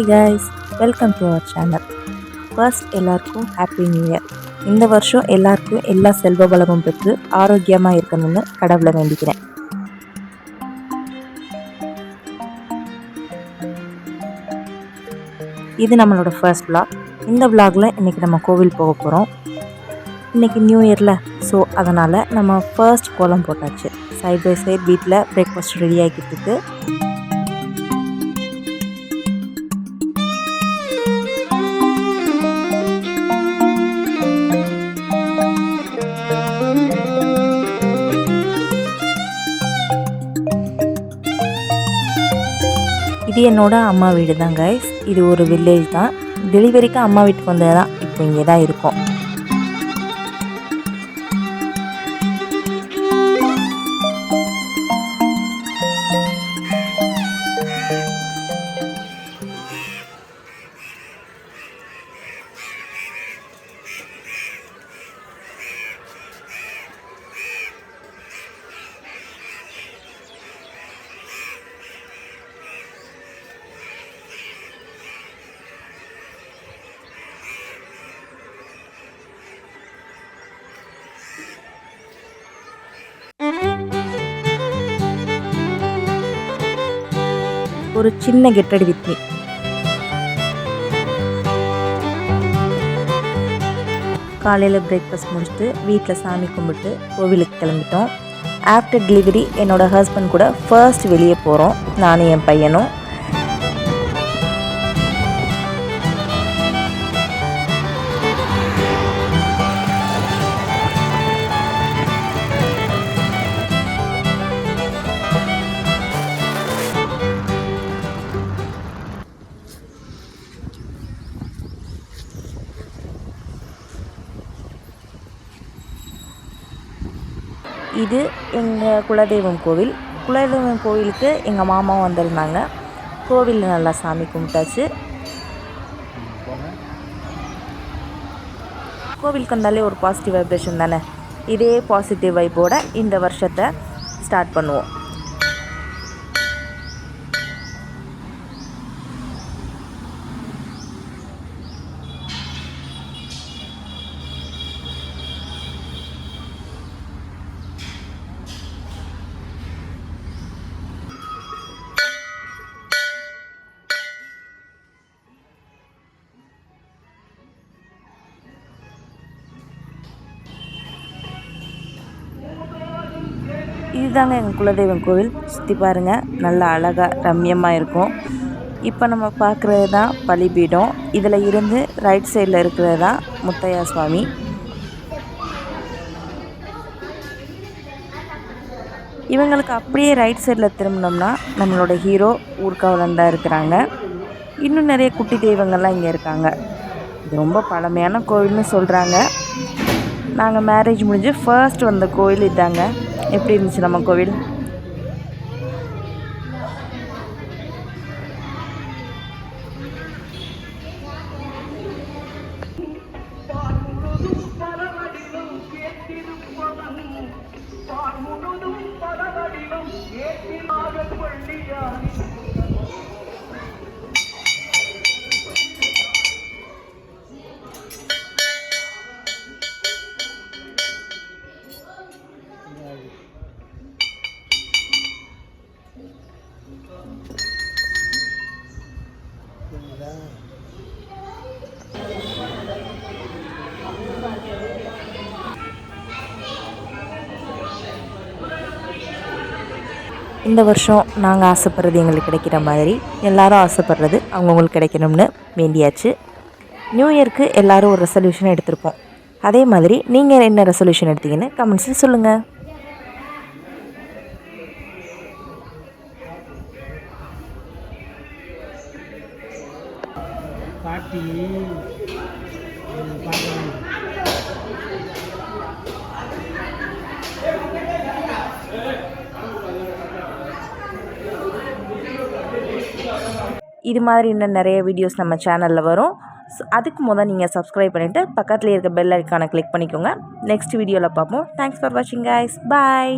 Hi guys welcome to our channel first எல்லாருக்கும் happy new year இந்த வருஷம் எல்லாருக்கும் எல்லா செல்வ பலமும் பெற்று ஆரோக்கியமாக இருக்கணும்னு கடவுளை வேண்டிக்கிறேன். இது நம்மளோட ஃபர்ஸ்ட் விளாக் இந்த விளாகில் இன்றைக்கி நம்ம கோவில் போக போகிறோம் இன்றைக்கி நியூ இயரில் ஸோ அதனால் நம்ம ஃபர்ஸ்ட் கோலம் போட்டாச்சு. சைட் பை சைட் வீட்டில் பிரேக்ஃபாஸ்ட் ரெடி ஆகிக்கிட்டு இது என்னோட அம்மா வீடு தான் கைஸ் இது ஒரு வில்லேஜ் தான். டெலிவரிக்கு அம்மா வீட்டுக்கு வந்தது தான் இப்போ இங்கே தான் இருக்கோம். ஒரு சின்ன கெட்டடி வித் மீ காலையில் பிரேக்ஃபாஸ்ட் முடிச்சுட்டு வீட்டில் சாமி கும்பிட்டு கோவிலுக்கு கிளம்பிட்டோம். ஆஃப்டர் டெலிவரி என்னோடய ஹஸ்பண்ட் கூட ஃபர்ஸ்ட் வெளியே போகிறோம் நானும் என் பையனும். இது எங்கள் குலதெய்வம் கோவில். குலதெய்வம் கோவிலுக்கு எங்கள் மாமா வந்திருந்தாங்க. கோவிலில் நல்லா சாமி கும்பிட்டாச்சு. கோவிலுக்கு வந்தாலே ஒரு பாசிட்டிவ் வைப்ரேஷன் தானே? இதே பாசிட்டிவ் வைப்போட இந்த வருஷத்தை ஸ்டார்ட் பண்ணுவோம். இதுதாங்க எங்கள் குலதெய்வம் கோவில். சுற்றி பாருங்கள் நல்லா அழகாக ரம்யமாக இருக்கும். இப்போ நம்ம பார்க்குறது தான் பலிபீடம். இதில் இருந்து ரைட் சைடில் இருக்கிறது தான் முத்தையா சுவாமி. இவங்களுக்கு அப்படியே ரைட் சைடில் திரும்பினோம்னா நம்மளோட ஹீரோ ஊர்காவலன் தான் இருக்கிறாங்க. இன்னும் நிறைய குட்டி தெய்வங்கள்லாம் இங்கே இருக்காங்க. இது ரொம்ப பழமையான கோவில்னு சொல்கிறாங்க நாங்கள் மேரேஜ் முடிஞ்சு ஃபர்ஸ்ட் வந்த கோவில் இதாங்க. எப்படி இருந்துச்சு நம்ம கோவில்? இந்த வருஷம் நாங்கள் ஆசைப்படுறது எங்களுக்கு கிடைக்கிற மாதிரி. எல்லாரும் ஆசைப்படுறது அவங்கவுங்களுக்கு கிடைக்கணும்னு வேண்டியாச்சு. நியூ இயர்க்கு எல்லாரும் ஒரு ரெசல்யூஷன் எடுத்திருப்போம். அதே மாதிரி நீங்கள் என்ன ரெசல்யூஷன் எடுத்தீங்கன்னு கமெண்ட்ஸில் சொல்லுங்கள் பாட்டி பார்க்கலாம் eh, இது மாதிரி இன்னும் நிறைய வீடியோஸ் நம்ம சேனலில் வரும். ஸோ அதுக்கு முதல் நீங்கள் சப்ஸ்கிரைப் பண்ணிவிட்டு பக்கத்தில் இருக்க பெல் ஐக்கானை கிளிக் பண்ணிக்கோங்க. நெக்ஸ்ட் வீடியோவில் பார்ப்போம். தேங்க்ஸ் ஃபார் வாட்சிங் கைஸ் பாய்